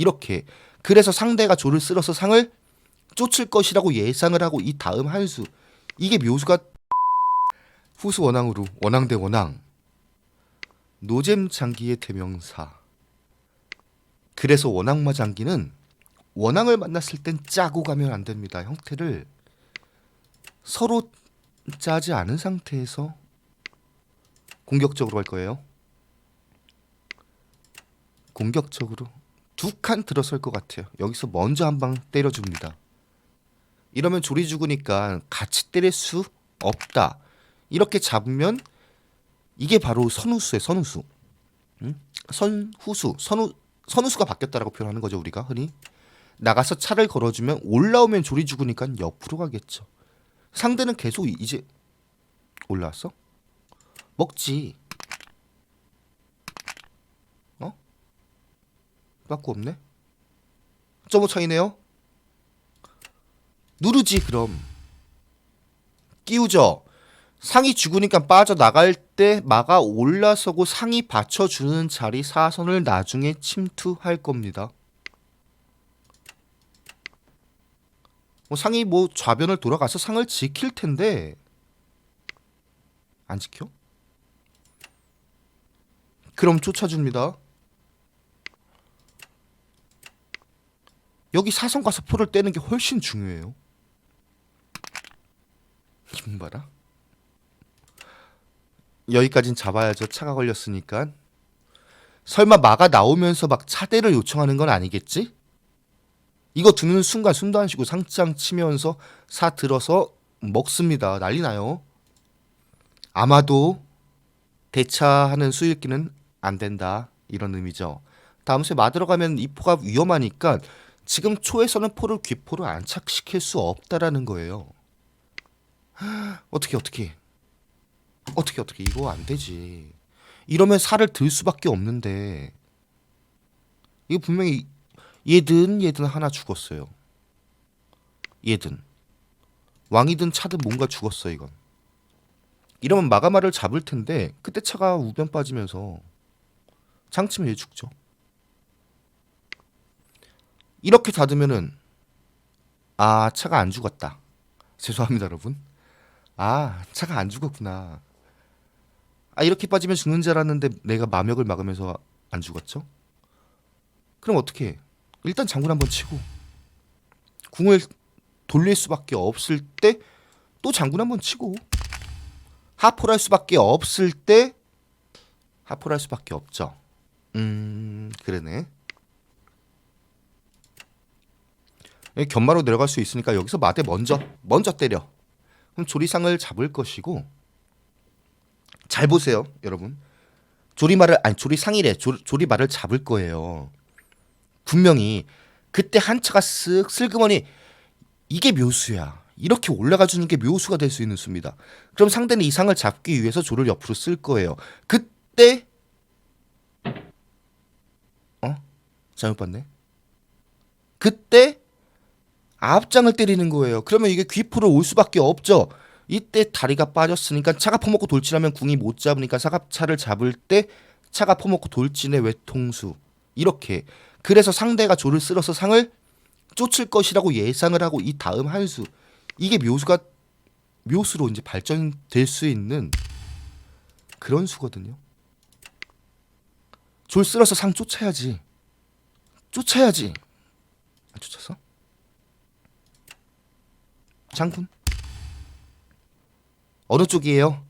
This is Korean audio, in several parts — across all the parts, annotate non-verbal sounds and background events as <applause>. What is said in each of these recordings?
이렇게. 그래서 상대가 조를 쓸어서 상을 쫓을 것이라고 예상을 하고 이 다음 한 수. 이게 묘수가 후수 원앙으로 원앙 대 원앙. 노잼 장기의 대명사. 그래서 원앙마 장기는 원앙을 만났을 땐 짜고 가면 안 됩니다. 형태를 서로 짜지 않은 상태에서 공격적으로 할 거예요. 공격적으로 두 칸 들어설 것 같아요. 여기서 먼저 한 방 때려줍니다. 이러면 조리 죽으니까 같이 때릴 수 없다. 이렇게 잡으면 이게 바로 선우수의 선우수. 응? 선후수, 선우 선우수가 바뀌었다라고 표현하는 거죠 우리가 흔히 나가서 차를 걸어주면 올라오면 조리 죽으니까 옆으로 가겠죠. 상대는 계속 이제 올라왔어? 먹지. 빠꾸 없네. 점오 차이네요. 누르지 그럼. 끼우죠. 상이 죽으니까 빠져나갈 때 마가 올라서고 상이 받쳐주는 자리 사선을 나중에 침투할 겁니다. 뭐 상이 뭐 좌변을 돌아가서 상을 지킬 텐데 안 지켜? 그럼 쫓아줍니다. 여기 사선 가서 포를 떼는 게 훨씬 중요해요. 기분 봐라. 여기까진 잡아야죠. 차가 걸렸으니까. 설마 마가 나오면서 막 차대를 요청하는 건 아니겠지? 이거 듣는 순간 숨도 안 쉬고 상장 치면서 사 들어서 먹습니다. 난리 나요. 아마도 대차하는 수일기는 안 된다. 이런 의미죠. 다음 수에 마 들어가면 이 포가 위험하니까 지금 초에서는 포를 귀포로 안착시킬 수 없다라는 거예요. 어떻게 어떻게 어떻게 어떻게 이거 안 되지. 이러면 살을 들 수밖에 없는데 이거 분명히 얘든 얘든 하나 죽었어요. 얘든 왕이든 차든 뭔가 죽었어 이건. 이러면 마가마를 잡을 텐데 그때 차가 우변 빠지면서 장치면 얘 죽죠. 이렇게 닫으면은 아 차가 안 죽었다. 죄송합니다 여러분. 아 차가 안 죽었구나. 아 이렇게 빠지면 죽는 줄 알았는데 내가 마력을 막으면서 안 죽었죠? 그럼 어떻게? 해? 일단 장군 한번 치고 궁을 돌릴 수밖에 없을 때 또 장군 한번 치고 하포할 수밖에 없을 때 하포할 수밖에 없죠. 음 그러네. 예, 견마로 내려갈 수 있으니까 여기서 마대 먼저 먼저 때려. 그럼 조리상을 잡을 것이고 잘 보세요, 여러분. 조리말을 아니 조리상이래. 조, 조리말을 잡을 거예요. 분명히 그때 한 차가 쓱 슬그머니 이게 묘수야. 이렇게 올라가 주는 게 묘수가 될 수 있는 수입니다. 그럼 상대는 이 상을 잡기 위해서 조를 옆으로 쓸 거예요. 그때 어? 잘못 봤네. 그때 앞장을 때리는 거예요. 그러면 이게 귀포로 올 수밖에 없죠. 이때 다리가 빠졌으니까 차가 퍼먹고 돌진하면 궁이 못 잡으니까 사갑차를 잡을 때 차가 퍼먹고 돌진의 외통수 이렇게 그래서 상대가 조를 쓸어서 상을 쫓을 것이라고 예상을 하고 이 다음 한수 이게 묘수가 묘수로 이제 발전될 수 있는 그런 수거든요. 졸 쓸어서 상 쫓아야지. 쫓아야지. 안 쫓았어? 장군. 어느 쪽이에요?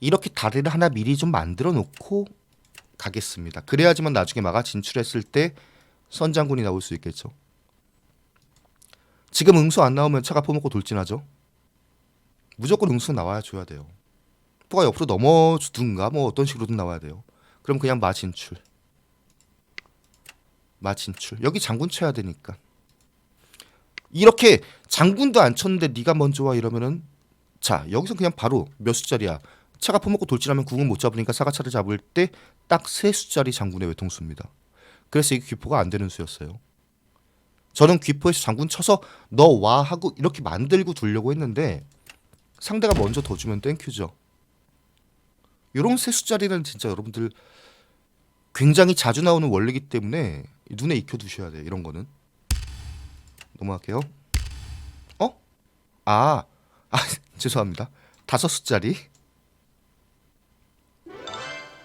이렇게 다리를 하나 미리 좀 만들어 놓고 가겠습니다. 그래야지만 나중에 마가 진출했을 때 선장군이 나올 수 있겠죠. 지금 응수 안 나오면 차가 퍼먹고 돌진하죠. 무조건 응수 나와야 줘야 돼요. 포가 옆으로 넘어주든가 뭐 어떤 식으로든 나와야 돼요. 그럼 그냥 마 진출. 마 진출. 여기 장군 쳐야 되니까. 이렇게 장군도 안 쳤는데 네가 먼저 와 이러면은 자 여기서 그냥 바로 몇 숫자리야 차가 퍼먹고 돌진하면 궁은 못 잡으니까 사가차를 잡을 때 딱세 숫자리 장군의 외통수입니다. 그래서 이게 귀포가 안 되는 수였어요. 저는 귀포에서 장군 쳐서 너 와 하고 이렇게 만들고 두려고 했는데 상대가 먼저 더 주면 땡큐죠. 요런 세 숫자리는 진짜 여러분들 굉장히 자주 나오는 원리이기 때문에 눈에 익혀 두셔야 돼요. 이런 거는. 넘어갈게요. 어? 아, 아 <laughs> 죄송합니다. 다섯 숫자리.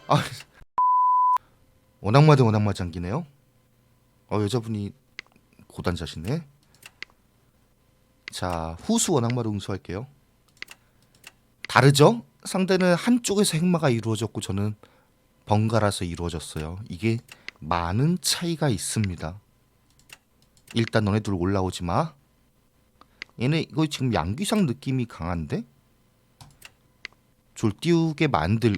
아, <laughs> 워낙마대 워낙마장기네요. 어 여자분이 고단자시네. 자 후수 워낙마를 응수할게요. 다르죠? 상대는 한쪽에서 행마가 이루어졌고 저는 번갈아서 이루어졌어요. 이게 많은 차이가 있습니다. 일단 너네 둘 올라오지 마. 얘네 이거 지금 양귀상 느낌이 강한데? 졸 띄우게 만들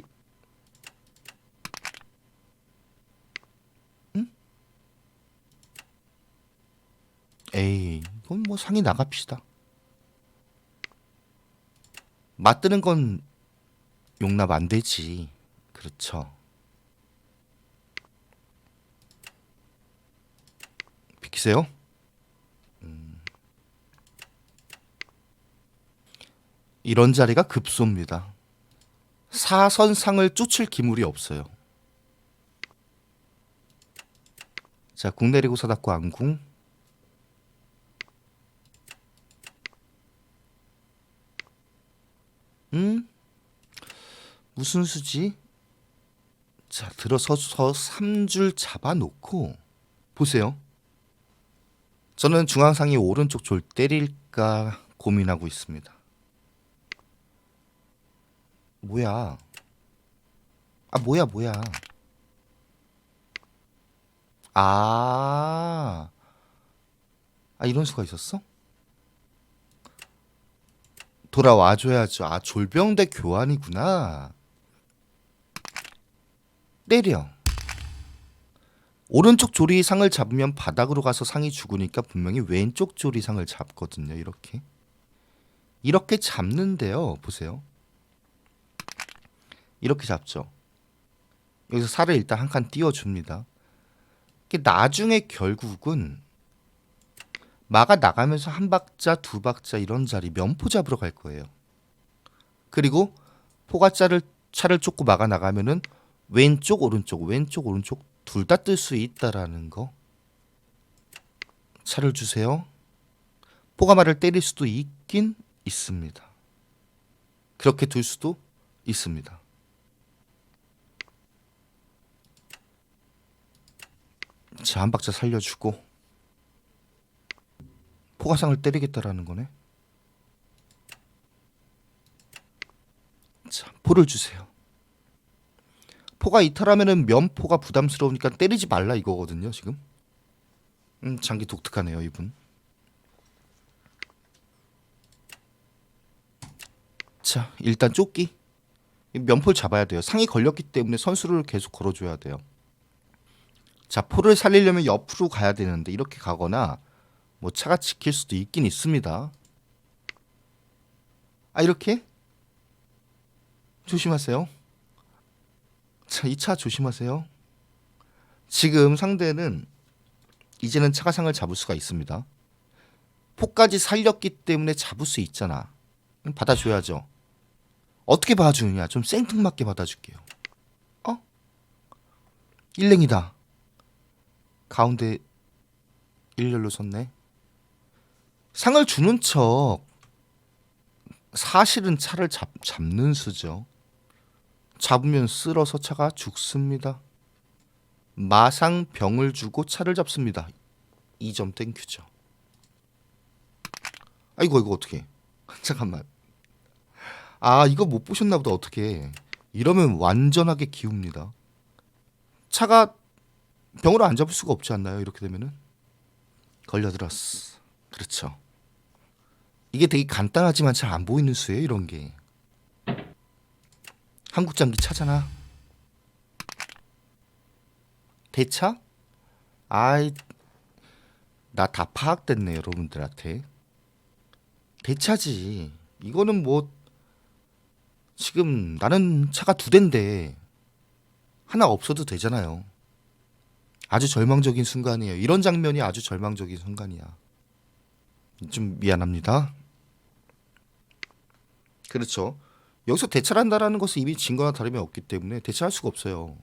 응? 에이 이건 뭐 상이 나갑시다. 맞드는 건 용납 안 되지. 그렇죠. 비키세요. 이런 자리가 급소입니다. 사선상을 쫓을 기물이 없어요. 자, 궁 내리고 사닥고 안궁. 음? 무슨 수지? 자, 들어서서 3줄 잡아놓고 보세요. 저는 중앙상이 오른쪽 졸 때릴까 고민하고 있습니다. 뭐야? 아, 뭐야, 뭐야? 아, 아 이런 수가 있었어? 돌아와줘야죠. 아, 졸병대 교환이구나. 때려. 오른쪽 조리상을 잡으면 바닥으로 가서 상이 죽으니까 분명히 왼쪽 조리상을 잡거든요. 이렇게. 이렇게 잡는데요. 보세요. 이렇게 잡죠. 여기서 살을 일단 한 칸 띄워줍니다. 나중에 결국은 마가 나가면서 한 박자, 두 박자 이런 자리 면포 잡으러 갈 거예요. 그리고 포가자를 차를 쫓고 마가 나가면은 왼쪽 오른쪽 왼쪽 오른쪽 둘 다 뜰 수 있다라는 거. 차를 주세요. 포가마를 때릴 수도 있긴 있습니다. 그렇게 둘 수도 있습니다. 자, 한 박자 살려주고 포가상을 때리겠다라는 거네. 자, 포를 주세요. 포가 이탈하면은 면포가 부담스러우니까 때리지 말라 이거거든요, 지금. 음, 장기 독특하네요, 이분. 자, 일단 쫓기. 이 면포를 잡아야 돼요. 상이 걸렸기 때문에 선수를 계속 걸어줘야 돼요. 자, 포를 살리려면 옆으로 가야 되는데 이렇게 가거나 뭐 차가 지킬 수도 있긴 있습니다. 아, 이렇게? 조심하세요. 자, 이 차 조심하세요. 지금 상대는 이제는 차가 상을 잡을 수가 있습니다. 포까지 살렸기 때문에 잡을 수 있잖아. 받아줘야죠. 어떻게 봐주느냐? 좀 생뚱맞게 받아줄게요. 어? 일랭이다. 가운데 일렬로 섰네. 상을 주는 척 사실은 차를 잡, 잡는 수죠. 잡으면 쓸어서 차가 죽습니다. 마상 병을 주고 차를 잡습니다. 2점 땡큐죠. 아이고 이거 어떻게? <laughs> 잠깐만. 아 이거 못 보셨나 보다 어떻게? 이러면 완전하게 기웁니다. 차가 병으로 안 잡을 수가 없지 않나요? 이렇게 되면은 걸려들었어. 그렇죠. 이게 되게 간단하지만 잘 안 보이는 수예요. 이런 게. 한국 장기 차잖아. 대차? 아이 나 다 파악됐네 여러분들한테. 대차지. 이거는 뭐 지금 나는 차가 두 대인데 하나 없어도 되잖아요. 아주 절망적인 순간이에요. 이런 장면이 아주 절망적인 순간이야. 좀 미안합니다. 그렇죠. 여기서 대차한다라는 것은 이미 진 거나 다름이 없기 때문에 대차할 수가 없어요.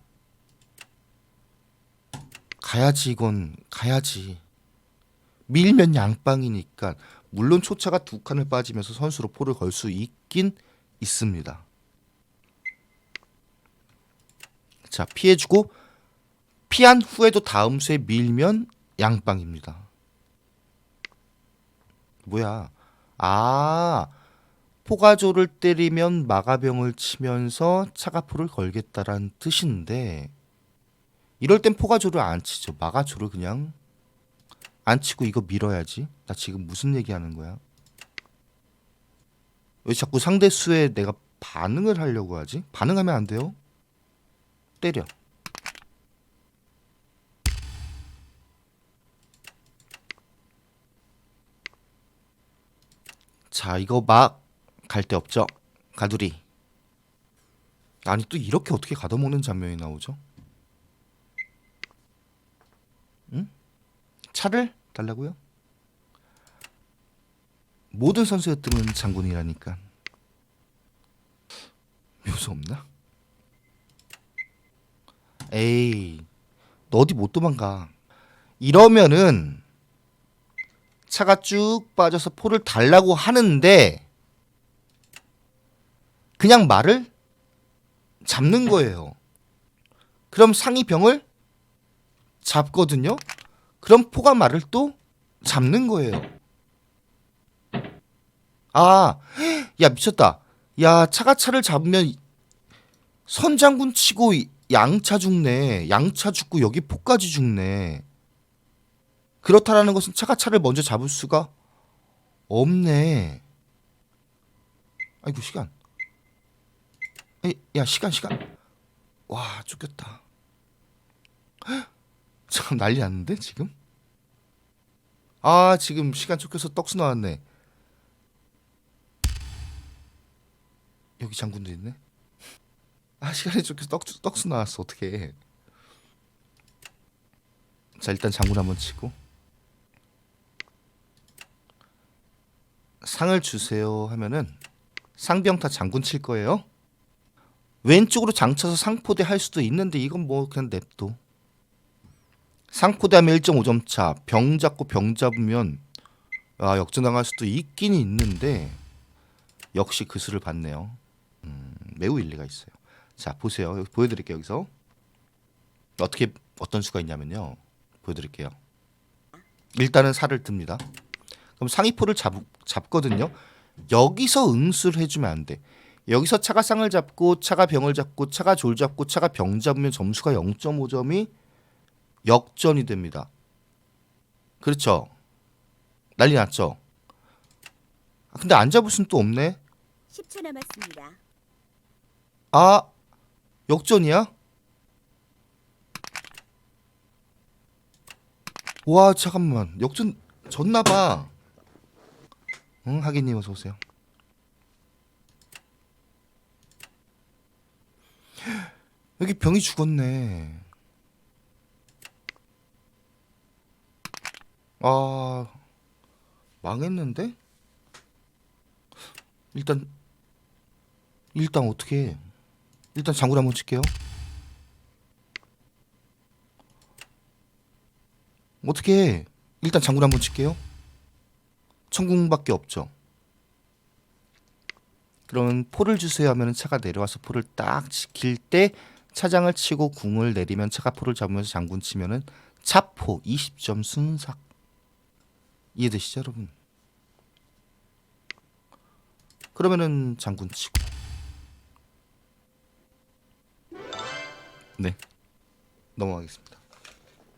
가야지 이건 가야지. 밀면 양빵이니까 물론 초차가 두 칸을 빠지면서 선수로 포를 걸 수 있긴 있습니다. 자 피해주고 피한 후에도 다음 수에 밀면 양빵입니다. 뭐야? 아 포가조를 때리면 마가병을 치면서 차가포를 걸겠다라는 뜻인데 이럴 땐 포가조를 안 치죠. 마가조를 그냥 안 치고 이거 밀어야지. 나 지금 무슨 얘기하는 거야? 왜 자꾸 상대 수에 내가 반응을 하려고 하지? 반응하면 안 돼요. 때려. 자, 이거 막 갈 데 없죠. 가두리. 아니 또 이렇게 어떻게 가둬먹는 장면이 나오죠? 응? 차를 달라고요? 모든 뜨는 장군이라니까. 묘수 없나? 에이, 너 어디 못 도망가. 이러면은 차가 쭉 빠져서 포를 달라고 하는데 그냥 말을 잡는 거예요. 그럼 상이 병을 잡거든요. 그럼 포가 말을 또 잡는 거예요. 아, 야 미쳤다. 야 차가 차를 잡으면 선장군 치고 양차 죽네. 양차 죽고 여기 포까지 죽네. 그렇다라는 것은 차가 차를 먼저 잡을 수가 없네. 아이고 시간. 에이, 야 시간 시간. 와. 헉, 참 난리 났는데 지금? 아 지금 시간 쫓겨서 떡수 나왔네. 여기 장군도 있네. 아 시간이 쫓겨서 떡수, 떡수 나왔어 어떻게? 자 일단 장군 한번 치고 상을 주세요 하면은 상병타 장군 칠 거예요. 왼쪽으로 장쳐서 상포대 할 수도 있는데 이건 뭐 그냥 냅둬. 상포대 하면 1.5점 차. 병 잡고 병 잡으면 아, 역전당할 수도 있긴 있는데 역시 그 수를 봤네요. 음, 매우 일리가 있어요. 자 보세요. 보여드릴게요. 여기서 어떻게 어떤 수가 있냐면요. 보여드릴게요. 일단은 살을 듭니다. 그럼 상위포를 잡, 잡거든요. 여기서 응수를 해주면 안 돼. 여기서 차가 쌍을 잡고 차가 병을 잡고 차가 졸 잡고 차가 병 잡으면 점수가 0.5점이 역전이 됩니다. 그렇죠. 난리 났죠. 아, 근데 안 잡을 수는 또 없네. 10초 남았습니다. 아 역전이야? 와 잠깐만 역전 졌나봐. 응 하기님 어서 오세요. 여기 병이 죽었네. 아 망했는데? 일단 일단 어떻게 해? 일단 장군 한번 칠게요. 어떻게 해? 일단 장군 한번 칠게요. 천궁밖에 없죠. 그러면 포를 주세요 하면 차가 내려와서 포를 딱 지킬 때 차장을 치고 궁을 내리면 차가 포를 잡으면서 장군 치면은 차포 20점 순삭 이해되시죠 여러분? 그러면은 장군 치고 네 넘어가겠습니다.